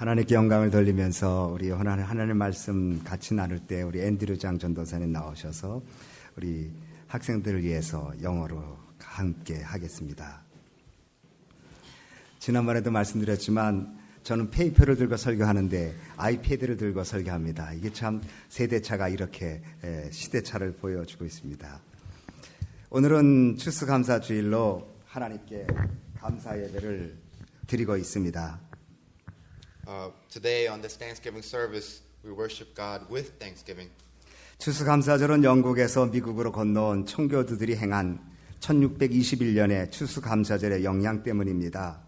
하나님께 영광을 돌리면서 우리 하나님, 하나님 말씀 같이 나눌 때 우리 앤드류 장 전도사님 나오셔서 우리 학생들을 위해서 영어로 함께 하겠습니다. 지난번에도 말씀드렸지만 저는 페이퍼를 들고 설교하는데 아이패드를 들고 설교합니다. 이게 참 세대차가 이렇게 에, 시대차를 보여주고 있습니다. 오늘은 추수감사 주일로 하나님께 감사 예배를 드리고 있습니다. Uh, today, on this Thanksgiving service, we worship God with Thanksgiving. 추수감사절은 영국에서 미국으로 건너온 청교도들이 행한 1621년의 추수감사절의 영향 때문입니다.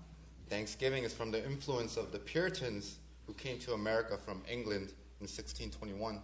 Thanksgiving is from the influence of the Puritans who came to America from England in 1621.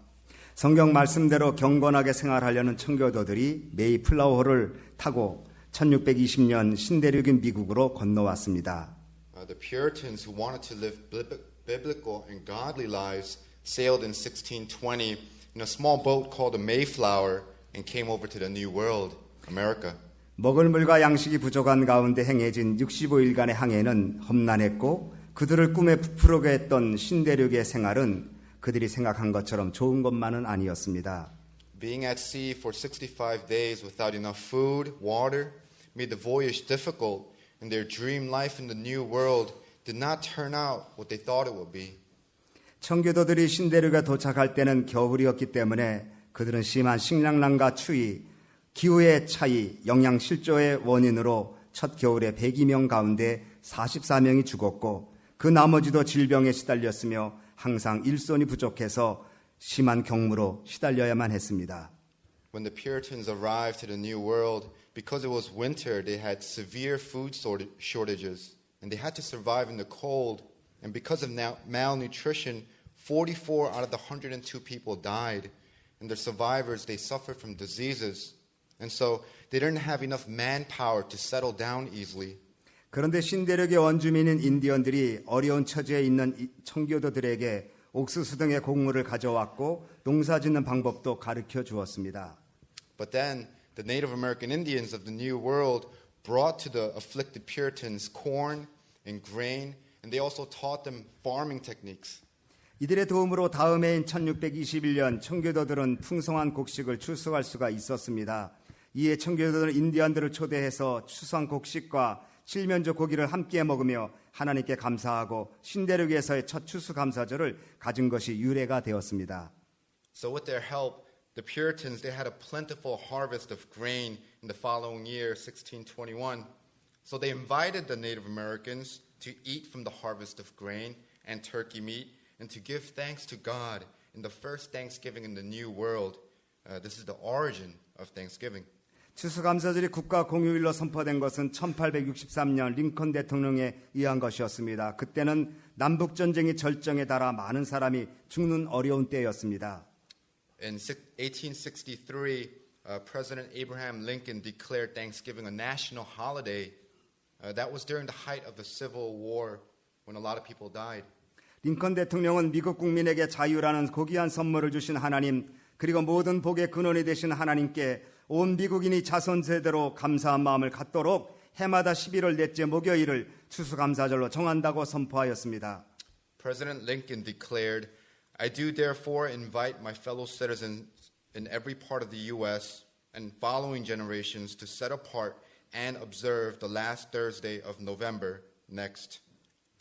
성경 말씀대로 경건하게 생활하려는 청교도들이 메이플라워를 타고 1620년 신대륙인 미국으로 건너왔습니다. Uh, the Puritans who wanted to live bib- biblical and godly lives sailed in 1620 in a small boat called the Mayflower and came over to the New World, America. 먹을 물과 양식이 부족한 가운데 행해진 65일간의 항해는 험난했고 그들을 꿈에 부풀게 했던 신대륙의 생활은 그들이 생각한 것처럼 좋은 것만은 아니었습니다. Being at sea for 65 days without enough food, water, made the voyage difficult, and their dream life in the New World did not turn out what they thought it would be. 청교도들이 신대륙에 도착할 때는 겨울이었기 때문에 그들은 심한 식량난과 추위, 기후의 차이, 영양 실조의 원인으로 첫 겨울에 102명 가운데 44명이 죽었고 그 나머지도 질병에 시달렸으며 항상 일손이 부족해서 심한 경무로 시달려야만 했습니다. When the Puritans arrived to the New World, because it was winter, they had severe food sorti- shortages, and they had to survive in the cold. And because of now- malnutrition, 44 out of the 102 people died. And the survivors, they suffered from diseases. And so they didn't have enough manpower to settle down easily. 그런데 신대륙의 원주민인 인디언들이 어려운 처지에 있는 이 청교도들에게 옥수수 등의 곡물을 가져왔고 농사 짓는 방법도 가르쳐 주었습니다. But then the Native American Indians of the New World brought to the afflicted Puritans corn and grain, and they also taught them farming techniques. 이들의 도움으로 다음 해인 1621년 청교도들은 풍성한 곡식을 추수할 수가 있었습니다. 이에 청교도들은 인디언들을 초대해서 추수한 곡식과 칠면조 고기를 함께 먹으며 하나님께 감사하고 신대륙에서의 첫 추수 감사절을 가진 것이 유래가 되었습니다. So with their help, the Puritans they had a plentiful harvest of grain in the following year, 1621. So they invited the Native Americans to eat from the harvest of grain and turkey meat and to give thanks to God in the first Thanksgiving in the New World. Uh, this is the origin of Thanksgiving. 추수감사절이 국가 공휴일로 선포된 것은 1863년 링컨 대통령에 의한 것이었습니다. 그때는 남북 전쟁이 절정에 달아 많은 사람이 죽는 어려운 때였습니다. In six- 1863, uh, President Abraham Lincoln declared Thanksgiving a national holiday. Uh, that was during the height of the Civil War when a lot of people died. 링컨 대통령은 미국 국민에게 자유라는 고귀한 선물을 주신 하나님 그리고 모든 복의 근원이 되신 하나님께 온 미국인이 자손 세대로 감사한 마음을 갖도록 해마다 11월 넷째 목요일을 추수감사절로 정한다고 선포하였습니다. President Lincoln declared, I do therefore invite my fellow citizens in every part of the U.S. and following generations to set apart and observe the last Thursday of November next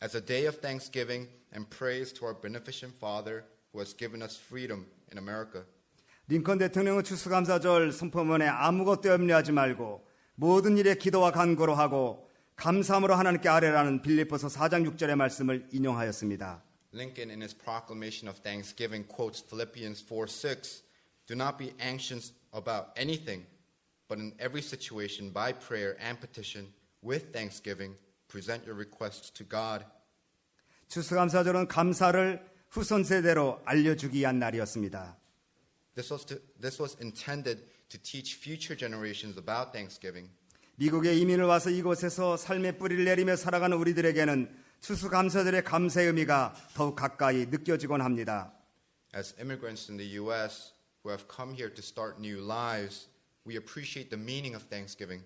as a day of thanksgiving and praise to our beneficent Father who has given us freedom in America. 링컨 대통령은 추수감사절 선포문에 아무것도 염려하지 말고 모든 일에 기도와 간구로 하고 감사함으로 하나님께 아뢰라는 빌립보서 4장 6절의 말씀을 인용하였습니다. Lincoln, in his proclamation of thanksgiving, quotes Philippians 4 6 Do not be anxious about anything, but in every situation, by prayer and petition, with thanksgiving, present your requests to God. 추수감사절은 감사를 후손 세대로 알려주기 위한 날이었습니다. This was, to, this was intended to teach future generations about thanksgiving. 미국에 이민을 와서 이곳에서 삶의 뿌리를 내리며 살아가는 우리들에게는 추수감사절의 감사의 의미가 더욱 가까이 느껴지곤 합니다. As immigrants in the U.S. who have come here to start new lives, we appreciate the meaning of thanksgiving.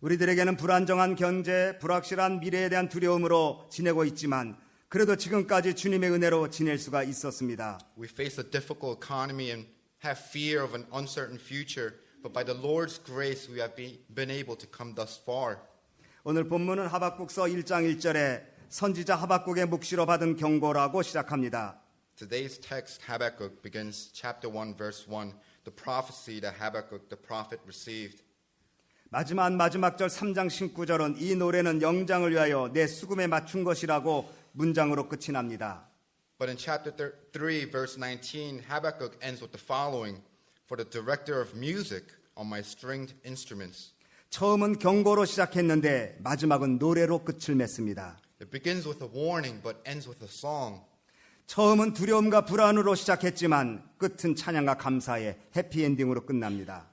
우리들에게는 불안정한 경제, 불확실한 미래에 대한 두려움으로 지내고 있지만 그래도 지금까지 주님의 은혜로 지낼 수가 있었습니다. We face a difficult economy and have fear of an uncertain future, but by the Lord's grace, we have be- been able to come thus far. 오늘 본문은 하박국서 1장 1절에 선지자 하박국의 묵시로 받은 경고라고 시작합니다. Today's text, Habakkuk, begins chapter 1, verse 1, the prophecy that Habakkuk the prophet received. 마지막 마지막 절 3장 19절은 이 노래는 영장을 위하여 내 수금에 맞춘 것이라고 문장으로 끝이 납니다. But in chapter thir- 3, verse 19, Habakkuk ends with the following For the director of music on my stringed instruments. 처음은 경고로 시작했는데 마지막은 노래로 끝을 맺습니다. It begins with a warning, but ends with a song. 처음은 두려움과 불안으로 시작했지만 끝은 찬양과 감사의 해피엔딩으로 끝납니다.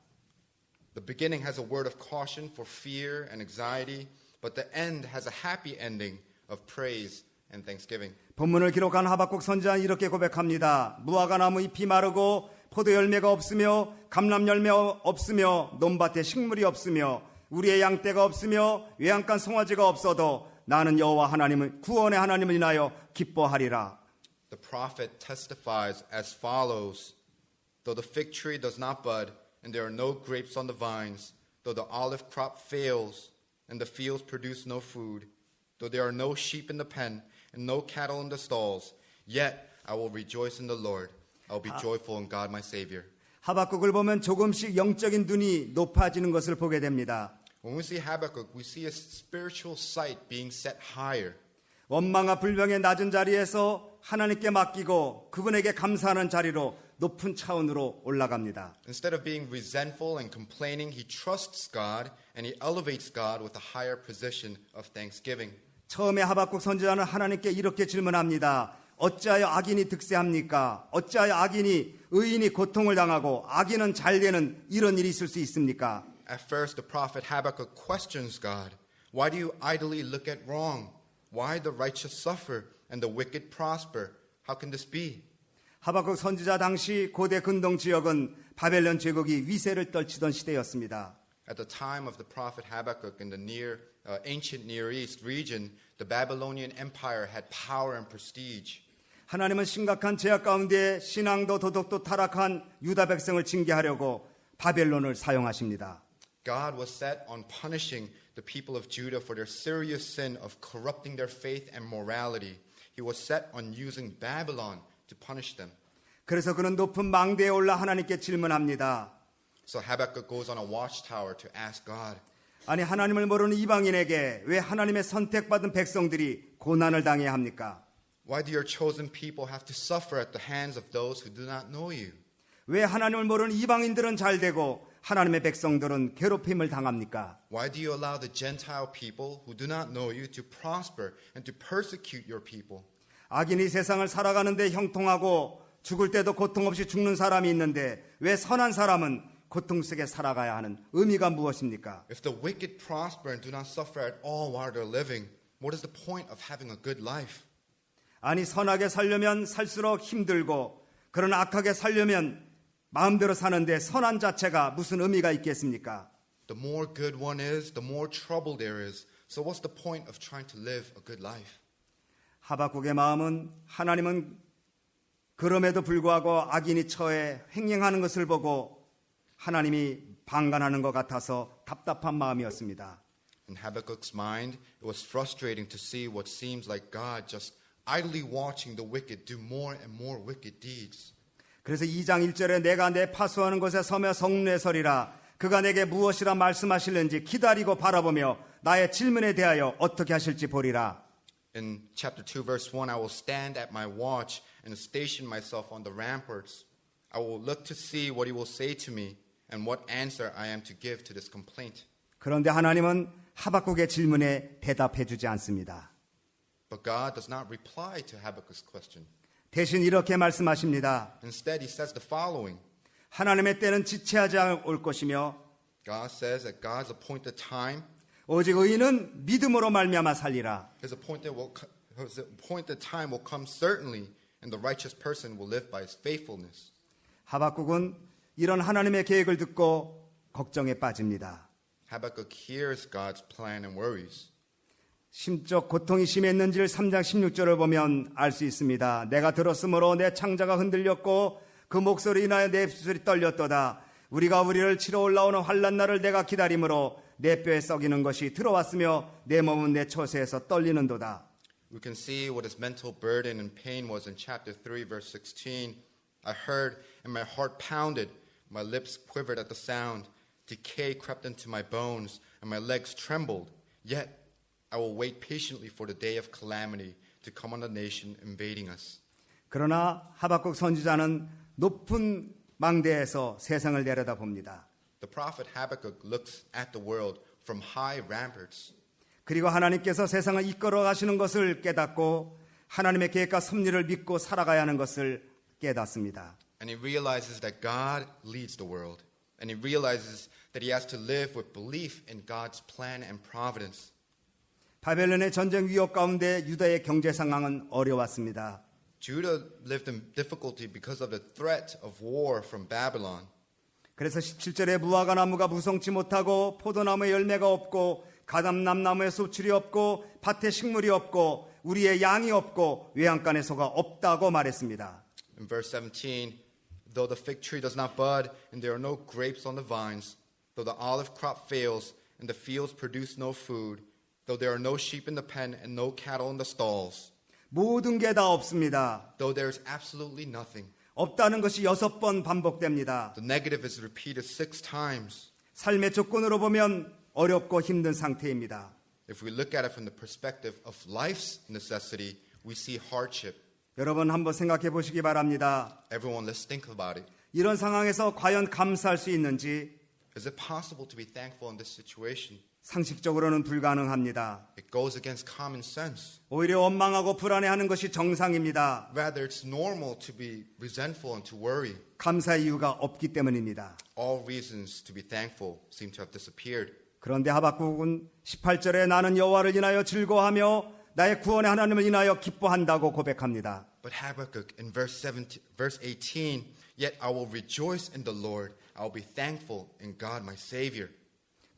The beginning has a word of caution for fear and anxiety, but the end has a happy ending of praise and thanksgiving. 본문을 기록한 하박국 선지자는 이렇게 고백합니다. 무화과 나무 잎이 마르고 포도 열매가 없으며 감람 열매 없으며 논밭에 식물이 없으며 우리의 양떼가 없으며 외양간 송아지가 없어도 나는 여호와 하나님을 구원의 하나님을 인하여 기뻐하리라. The prophet testifies as follows Though the fig tree does not bud, and there are no grapes on the vines, though the olive crop fails, and the fields produce no food, though there are no sheep in the pen, and no cattle in the stalls, yet I will rejoice in the Lord. I will be joyful in God my Savior. 하박국을 보면 조금씩 영적인 눈이 높아지는 것을 보게 됩니다. When we see Habakkuk, we see a spiritual sight being set higher. 원망과 불명의 낮은 자리에서 하나님께 맡기고 그분에게 감사하는 자리로 높은 차원으로 올라갑니다. Instead of being resentful and complaining, he trusts God and he elevates God with a higher position of thanksgiving. 처음에 하박국 선지자는 하나님께 이렇게 질문합니다. 어찌하여 악인이 득세합니까? 어찌하여 악인이 의인이 고통을 당하고 악인은 잘 되는 이런 일이 있을 수 있습니까? At first, the prophet Habakkuk questions God Why do you idly look at wrong? Why the righteous suffer and the wicked prosper? How can this be? 하박국 선지자 당시 고대 근동 지역은 바벨론 제국이 위세를 떨치던 시대였습니다. At the time of the prophet Habakkuk in the near uh, ancient Near East region, the Babylonian Empire had power and prestige. 하나님은 심각한 제약 가운데 신앙도 도덕도 타락한 유다 백성을 징계하려고 바벨론을 사용하십니다. God was set on punishing the people of Judah for their serious sin of corrupting their faith and morality. He was set on using Babylon to punish them. 그래서 그는 높은 망대에 올라 하나님께 질문합니다. So Habakkuk goes on a watchtower to ask God, 아니 하나님을 모르는 이방인에게 왜 하나님의 선택받은 백성들이 고난을 당해야 합니까? Why do your chosen people have to suffer at the hands of those who do not know you? 왜 하나님을 모르는 이방인들은 잘 되고 하나님의 백성들은 괴롭힘을 당합니까? Why do you allow the Gentile people who do not know you to prosper and to persecute your people? 악인이 세상을 살아가는데 형통하고 죽을 때도 고통 없이 죽는 사람이 있는데 왜 선한 사람은 고통 속에 살아가야 하는 의미가 무엇입니까? If the wicked prosper and do not suffer at all while they're living, what is the point of having a good life? 아니 선하게 살려면 살수록 힘들고 그러나 악하게 살려면 마음대로 사는데 선한 자체가 무슨 의미가 있겠습니까? The more good one is, the more trouble there is. So what's the point of trying to live a good life? 하박국의 마음은 하나님은 그럼에도 불구하고 악인이 처해 횡행하는 것을 보고 하나님이 방관하는 것 같아서 답답한 마음이었습니다. In Habakkuk's mind, it was frustrating to see what seems like God just idly watching the wicked do more and more wicked deeds. 그래서 2장 1절에 내가 내 파수하는 곳에 서며 성례 서리라 그가 내게 무엇이라 말씀하실는지 기다리고 바라보며 나의 질문에 대하여 어떻게 하실지 보리라. In chapter 2, verse 1, I will stand at my watch and station myself on the ramparts. I will look to see what he will say to me and what answer I am to give to this complaint. 그런데 하나님은 하박국의 질문에 대답해 주지 않습니다. But God does not reply to Habakkuk's question. 대신 이렇게 말씀하십니다. Instead, he says the following 하나님의 때는 지체하지 않을 것이며 God says at God's appointed time, 오직 의인은 믿음으로 말미암아 살리라. his appointed, will, his appointed time will come certainly, and the righteous person will live by his faithfulness. 하박국은 이런 하나님의 계획을 듣고 걱정에 빠집니다. Habakkuk hears God's plan and worries. 심적 고통이 심했는지를 3장 16절을 보면 알 수 있습니다. 내가 들었으므로 내 창자가 흔들렸고 그 목소리 인하여 내 입술이 떨렸도다. 우리가 우리를 치러 올라오는 환란 날을 내가 기다림으로 내 뼈에 썩이는 것이 들어왔으며 내 몸은 내 처세에서 떨리는도다. We can see what his mental burden and pain was in chapter 3, verse 16. I heard, and my heart pounded. My lips quivered at the sound. Decay crept into my bones, and my legs trembled. Yet I will wait patiently for the day of calamity to come on the nation invading us. 그러나 하박국 선지자는 높은 망대에서 세상을 내려다 봅니다. The prophet Habakkuk looks at the world from high ramparts. 그리고 하나님께서 세상을 이끌어 가시는 것을 깨닫고 하나님의 계획과 섭리를 믿고 살아가야 하는 것을 깨닫습니다. And he realizes that God leads the world. And he realizes that he has to live with belief in God's plan and providence. 바벨론의 전쟁 위협 가운데 유다의 경제 상황은 어려웠습니다. Judah lived in difficulty because of the threat of war from Babylon. 그래서 17절에 무화과 나무가 무성치 못하고 포도나무에 열매가 없고 가담남 나무에 소출이 없고 밭에 식물이 없고 우리의 양이 없고 외양간에 소가 없다고 말했습니다. In verse 17, though the fig tree does not bud and there are no grapes on the vines, though the olive crop fails and the fields produce no food, though there are no sheep in the pen and no cattle in the stalls, 모든 게 다 없습니다. though there is absolutely nothing. 없다는 것이 여섯 번 반복됩니다. The negative is repeated six times. 삶의 조건으로 보면 어렵고 힘든 상태입니다. If we look at it from the perspective of life's necessity, we see hardship. 여러분 한번 생각해 보시기 바랍니다. Everyone, let's think about it. 이런 상황에서 과연 감사할 수 있는지 Is it possible to be thankful in this situation? 상식적으로는 불가능합니다. It goes against common sense. 오히려 원망하고 불안해하는 것이 정상입니다. Rather, it's normal to be resentful and to worry. 감사의 이유가 없기 때문입니다. All reasons to be thankful seem to have disappeared. 그런데 하박국은 18절에 나는 여호와를 인하여 즐거워하며 나의 구원의 하나님을 인하여 기뻐한다고 고백합니다. But Habakkuk in verse 17, verse 18, yet I will rejoice in the Lord. I will be thankful in God my Savior.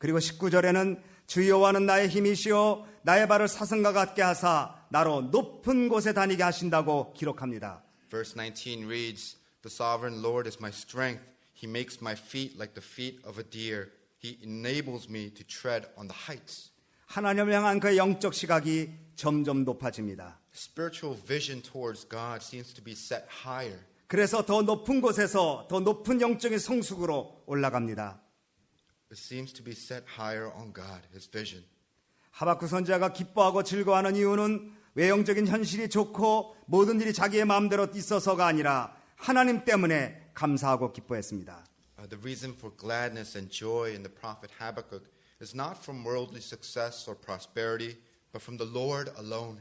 그리고 19절에는 주 여호와는 나의 힘이시요 나의 발을 사슴과 같게 하사 나로 높은 곳에 다니게 하신다고 기록합니다. Verse 19 reads, The sovereign Lord is my strength. He makes my feet like the feet of a deer. He enables me to tread on the heights. 하나님을 향한 그의 영적 시각이 점점 높아집니다. Spiritual vision towards God seems to be set higher. 그래서 더 높은 곳에서 더 높은 영적인 성숙으로 올라갑니다. Seems to be set higher on God, his vision. 하박국 선지자가 기뻐하고 즐거워하는 이유는 외형적인 현실이 좋고 모든 일이 자기의 마음대로 있어서가 아니라 하나님 때문에 감사하고 기뻐했습니다. Uh, the reason for gladness and joy in the prophet Habakkuk is not from worldly success or prosperity, but from the Lord alone.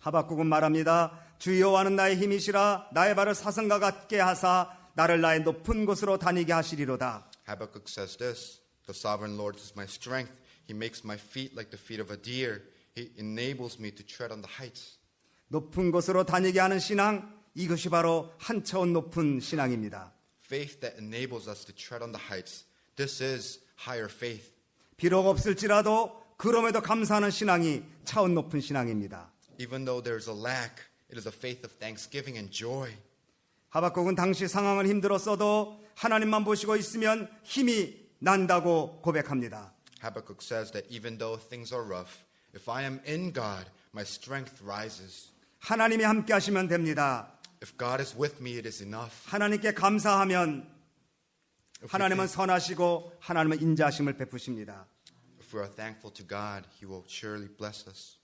하박국은 말합니다. 주 여호와는 나의 힘이시라 나의 발을 사슴과 같게 하사 나를 나의 높은 곳으로 다니게 하시리로다. Habakkuk says this The sovereign Lord is my strength. He makes my feet like the feet of a deer. He enables me to tread on the heights. 높은 곳으로 다니게 하는 신앙 이것이 바로 한 차원 높은 신앙입니다. Faith that enables us to tread on the heights. This is higher faith. 비록 없을지라도 그럼에도 감사하는 신앙이 차원 높은 신앙입니다. Even though there's a lack, it is a faith of thanksgiving and joy. 하박국은 당시 상황은 힘들었어도 하나님만 보시고 있으면 힘이 난다고 고백합니다. Habakkuk says that even though things are rough, if I am in God, my strength rises. 하나님이 함께 하시면 됩니다. If God is with me, it is enough. 하나님께 감사하면 If we, 하나님은 think- 선하시고 하나님은 인자하심을 베푸십니다. if we are thankful to God, He will surely bless us.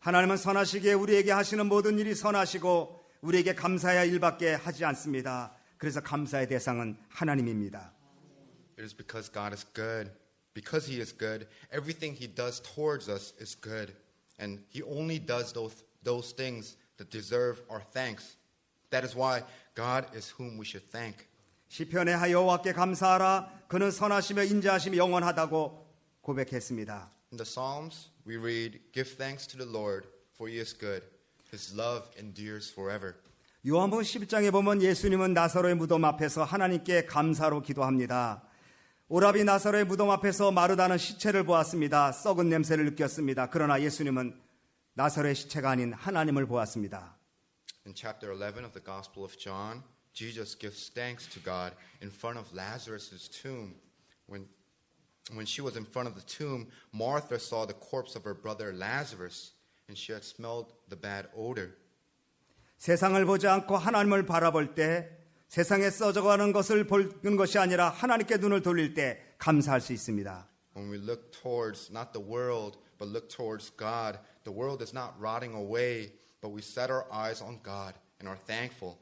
하나님은 선하시기에 우리에게 하시는 모든 일이 선하시고 우리에게 감사해야 일밖에 하지 않습니다. 그래서 감사의 대상은 하나님입니다. It is because God is good. Because He is good, everything He does towards us is good. And He only does those, those things that deserve our thanks. That is why God is whom we should thank. 시편에 하여 여호와께 감사하라 그는 선하시며 인자하심이 영원하다고 고백했습니다. In the Psalms, we read, Give thanks to the Lord, for He is good. His love endures forever. 요한복음 11장에 보면 예수님은 나사로의 무덤 앞에서 하나님께 감사로 기도합니다. 오라비 나사로의 무덤 앞에서 마르다는 시체를 보았습니다. 썩은 냄새를 느꼈습니다. 그러나 예수님은 나사로의 시체가 아닌 하나님을 보았습니다. In chapter 11 of the Gospel of John, Jesus gives thanks to God in front of Lazarus' tomb. When, when she was in front of the tomb, Martha saw the corpse of her brother Lazarus, and she had smelled the bad odor. 세상을 보지 않고 하나님을 바라볼 때 세상에 써져가는 것을 보는 것이 아니라 하나님께 눈을 돌릴 때 감사할 수 있습니다. When we look towards not the world, but look towards God, the world is not rotting away, but we set our eyes on God and are thankful.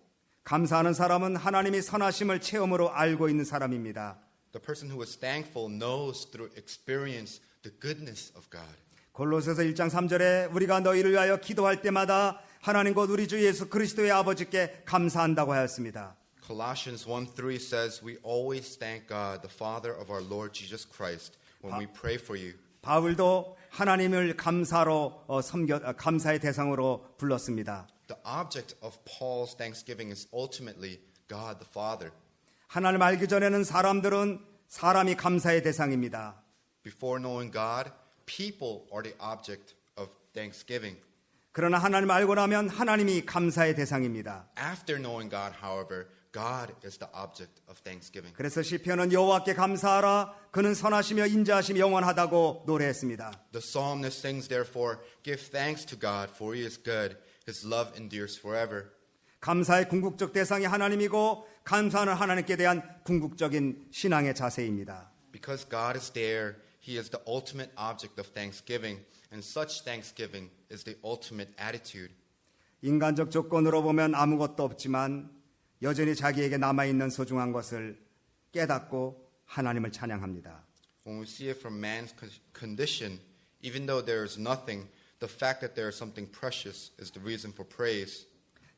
감사하는 사람은 하나님이 선하심을 체험으로 알고 있는 사람입니다. The person who is thankful knows through experience the goodness of God. 골로새서 1장 3절에 우리가 너희를 위하여 기도할 때마다 하나님 곧 우리 주 예수 그리스도의 아버지께 감사한다고 하였습니다. Colossians 1 3 says, We always thank God, the Father of our Lord Jesus Christ, when we pray for you. 바울도 하나님을 감사로 어, 섬겨 어, 감사의 대상으로 불렀습니다. The object of Paul's thanksgiving is ultimately God the Father. 하나님 알기 전에는 사람들은 사람이 감사의 대상입니다. Before knowing God, people are the object of thanksgiving. 그러나 하나님 알고 나면 하나님이 감사의 대상입니다. After knowing God, however, God is the object of thanksgiving. 그래서 시편은 여호와께 감사하라 그는 선하시며 인자하시며 영원하다고 노래했습니다. The psalmist sings, therefore, Give thanks to God, for he is good. His love endures forever. 감사의 궁극적 대상이 하나님이고 감사하는 하나님께 대한 궁극적인 신앙의 자세입니다. Because God is there, he is the ultimate object of thanksgiving, and such thanksgiving is the ultimate attitude. 인간적 조건으로 보면 아무것도 없지만 여전히 자기에게 남아있는 소중한 것을 깨닫고 하나님을 찬양합니다. When we see it from man's con- condition, even though there is nothing, the fact that there is something precious is the reason for praise.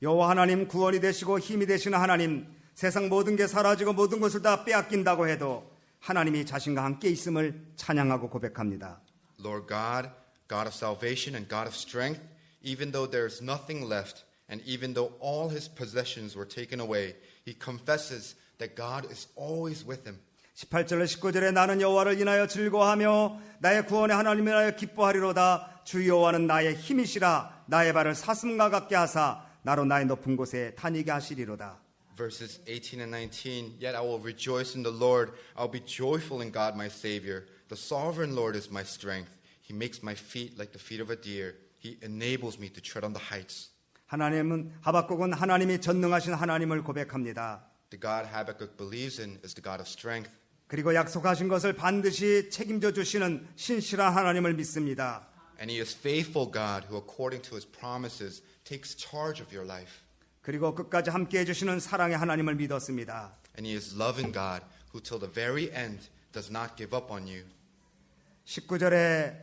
여호와 하나님 구원이 되시고 힘이 되시는 하나님 세상 모든 게 사라지고 모든 것을 다 빼앗긴다고 해도 하나님이 자신과 함께 있음을 찬양하고 고백합니다. Lord God, God of salvation and God of strength, even though there is nothing left, and even though all his possessions were taken away, he confesses that God is always with him. 18절로 19절에 나는 여호와를 인하여 즐거워하며 나의 구원의 하나님을 인하여 기뻐하리로다 주 여호와는 나의 힘이시라 나의 발을 사슴과 같게 하사 나로 나의 높은 곳에 다니게 하시리로다 Verses 18 and 19 Yet I will rejoice in the Lord. I'll be joyful in God my Savior. The sovereign Lord is my strength. He makes my feet like the feet of a deer. He enables me to tread on the heights. 하나님은 하박국은 하나님이 전능하신 하나님을 고백합니다 The God Habakkuk believes in is the God of strength. 그리고 약속하신 것을 반드시 책임져 주시는 신실한 하나님을 믿습니다 And He is faithful God who, according to His promises, takes charge of your life. 그리고 끝까지 함께 해 주시는 사랑의 하나님을 믿었습니다 And He is loving God who, till the very end, does not give up on you. 19절에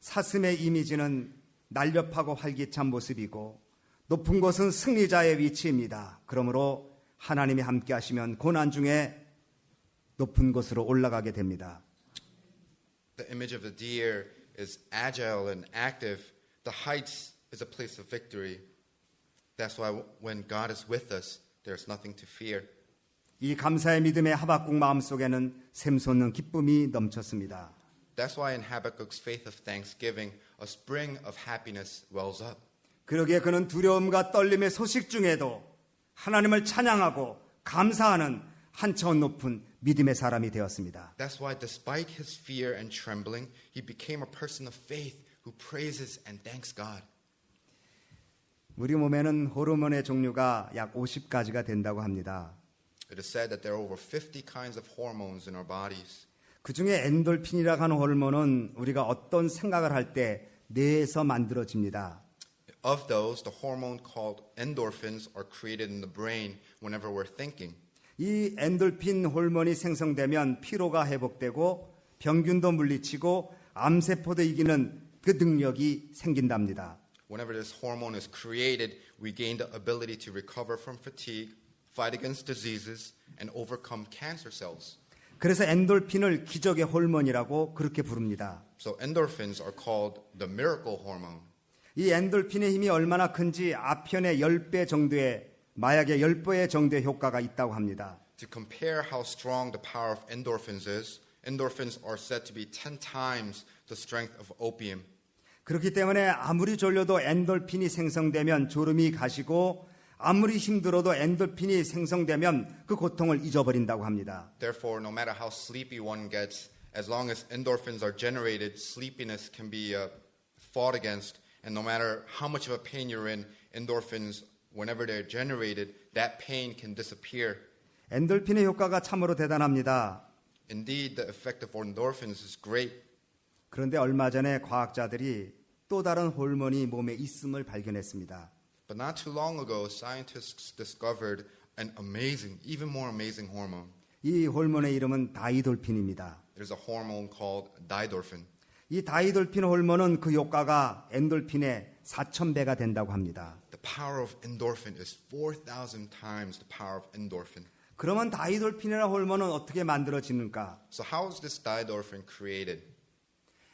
사슴의 이미지는 날렵하고 활기찬 모습이고 높은 곳은 승리자의 위치입니다. 그러므로 하나님이 함께 하시면 고난 중에 높은 곳으로 올라가게 됩니다. The image of the deer is agile and active. The heights is a place of victory. That's why when God is with us, there's nothing to fear. 이 감사의 믿음의 하박국 마음속에는 샘솟는 기쁨이 넘쳤습니다. That's why in Habakkuk's faith of thanksgiving, a spring of happiness wells up. 그러기에 그는 두려움과 떨림의 소식 중에도 하나님을 찬양하고 감사하는 한 차원 높은 믿음의 사람이 되었습니다. That's why, despite his fear and trembling, he became a person of faith who praises and thanks God. 우리 몸에는 호르몬의 종류가 약 50가지가 된다고 합니다. It is said that there are over 50 kinds of hormones in our bodies. 그 중에 엔돌핀이라고 하는 호르몬은 우리가 어떤 생각을 할 때 뇌에서 만들어집니다. Of those, the hormone called endorphins are created in the brain whenever we're thinking. 이 엔돌핀 호르몬이 생성되면 피로가 회복되고 병균도 물리치고 암세포도 이기는 그 능력이 생긴답니다. Whenever this hormone is created, we gain the ability to recover from fatigue, fight against diseases, and overcome cancer cells. 그래서 엔돌핀을 기적의 호르몬이라고 그렇게 부릅니다. So endorphins are called the miracle hormone. 이 엔돌핀의 힘이 얼마나 큰지 아편의 10배 정도의 마약의 10배 정도의 효과가 있다고 합니다. To compare how strong the power of endorphins is, endorphins are said to be 10 times the strength of opium. 그렇기 때문에 아무리 졸려도 엔돌핀이 생성되면 졸음이 가시고 아무리 힘들어도 엔돌핀이 생성되면 그 고통을 잊어버린다고 합니다. Therefore, no matter how sleepy one gets, as long as endorphins are generated, sleepiness can be uh, fought against. And no matter how much of a pain you're in, endorphins, whenever they're generated, that pain can disappear. 엔돌핀의 효과가 참으로 대단합니다. Indeed, the effect of endorphins is great. 그런데 얼마 전에 과학자들이 또 다른 호르몬이 몸에 있음을 발견했습니다. But not too long ago, scientists discovered an amazing, even more amazing hormone. 이 호르몬의 이름은 다이돌핀입니다. There's a hormone called didorphin. 이 다이돌핀 호르몬은 그 효과가 엔돌핀의 4,000배가 된다고 합니다. The power of endorphin is 4,000 times the power of endorphin. 그러면 다이돌핀이라는 호르몬은 어떻게 만들어지는가? So, how is this didorphin created?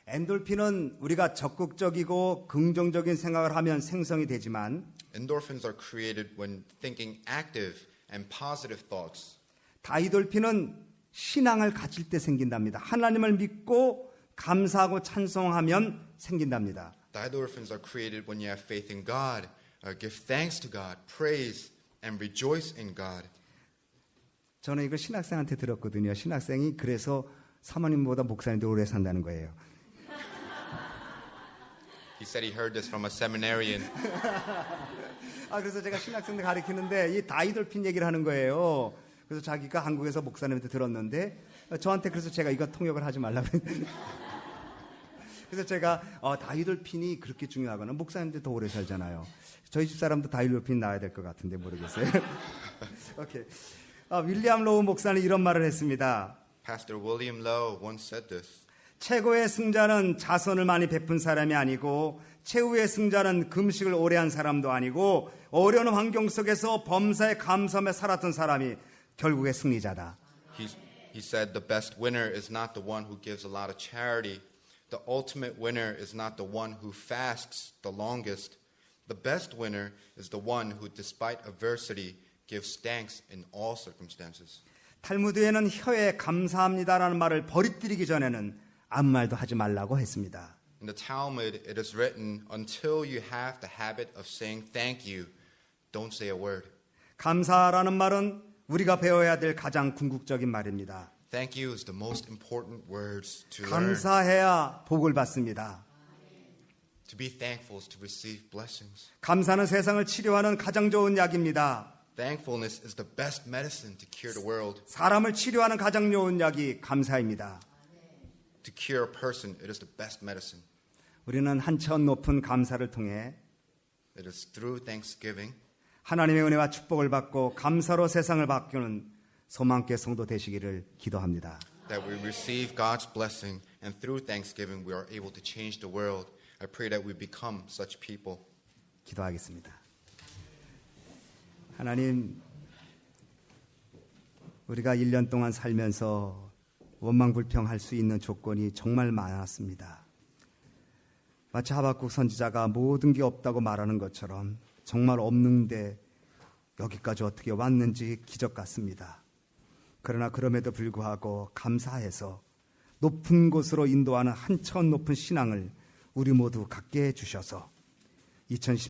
엔돌핀은 우리가 적극적이고 긍정적인 생각을 하면 생성이 되지만 Endorphins are created when thinking active and positive thoughts. 다이돌핀은 신앙을 가질 때 생긴답니다. 하나님을 믿고 감사하고 찬송하면 생긴답니다. Didorphins are created when you have faith in God, uh, give thanks to God, praise, and rejoice in God. 저는 이거 신학생한테 들었거든요. 신학생이 그래서 사모님보다 목사님도 오래 산다는 거예요. He said he heard this from a seminarian. 아 그래서 제가 신학생들 가르치는데 이 다이돌핀 얘기를 하는 거예요. 그래서 자기가 한국에서 목사님한테 들었는데 어, 저한테 그래서 제가 이거 통역을 하지 말라고 그랬- 그래서 제가 어, 다이돌핀이 그렇게 중요하거나 목사님들 더 오래 살잖아요. 저희 집 사람도 다이돌핀 나와야 될 것 같은데 모르겠어요. 오케이. 아, 윌리엄 로우 목사는 이런 말을 했습니다. Pastor William Lowe once said this 최고의 승자는 자선을 많이 베푼 사람이 아니고 최후의 승자는 금식을 오래 한 사람도 아니고 어려운 환경 속에서 범사에 감사하며 살았던 사람이 결국의 승리자다. He, he said, The best winner is not the one who gives a lot of charity. The ultimate winner is not the one who fasts the longest. The best winner is the one who, despite adversity, gives thanks in all circumstances. 탈무드에는 혀에 감사합니다라는 말을 버리뜨리기 전에는 아무 말도 하지 말라고 했습니다. In the Talmud, it is written, Until you have the habit of saying thank you, don't say a word. 감사라는 말은 우리가 배워야 될 가장 궁극적인 말입니다. Thank you is the most important words to learn. 감사해야 복을 받습니다. To be thankful is to receive blessings. 감사는 세상을 치료하는 가장 좋은 약입니다. Thankfulness is the best medicine to cure the world. 사람을 치료하는 가장 좋은 약이 감사입니다. To cure a person, it is the best medicine. 우리는 한천 높은 감사를 통해 It is through thanksgiving 하나님의 은혜와 축복을 받고 감사로 세상을 바꾸는 소망께 성도 되시기를 기도합니다. that we receive God's blessing, and through thanksgiving, we are able to change the world. I pray that we become such people. 기도하겠습니다. 하나님, 우리가 1년 동안 살면서 원망불평할 수 있는 조건이 정말 많았습니다. 마치 하박국 선지자가 모든 게 없다고 말하는 것처럼 정말 없는데 여기까지 어떻게 왔는지 기적 같습니다. 그러나 그럼에도 불구하고 감사해서 높은 곳으로 인도하는 한천 높은 신앙을 우리 모두 갖게 해 주셔서 2010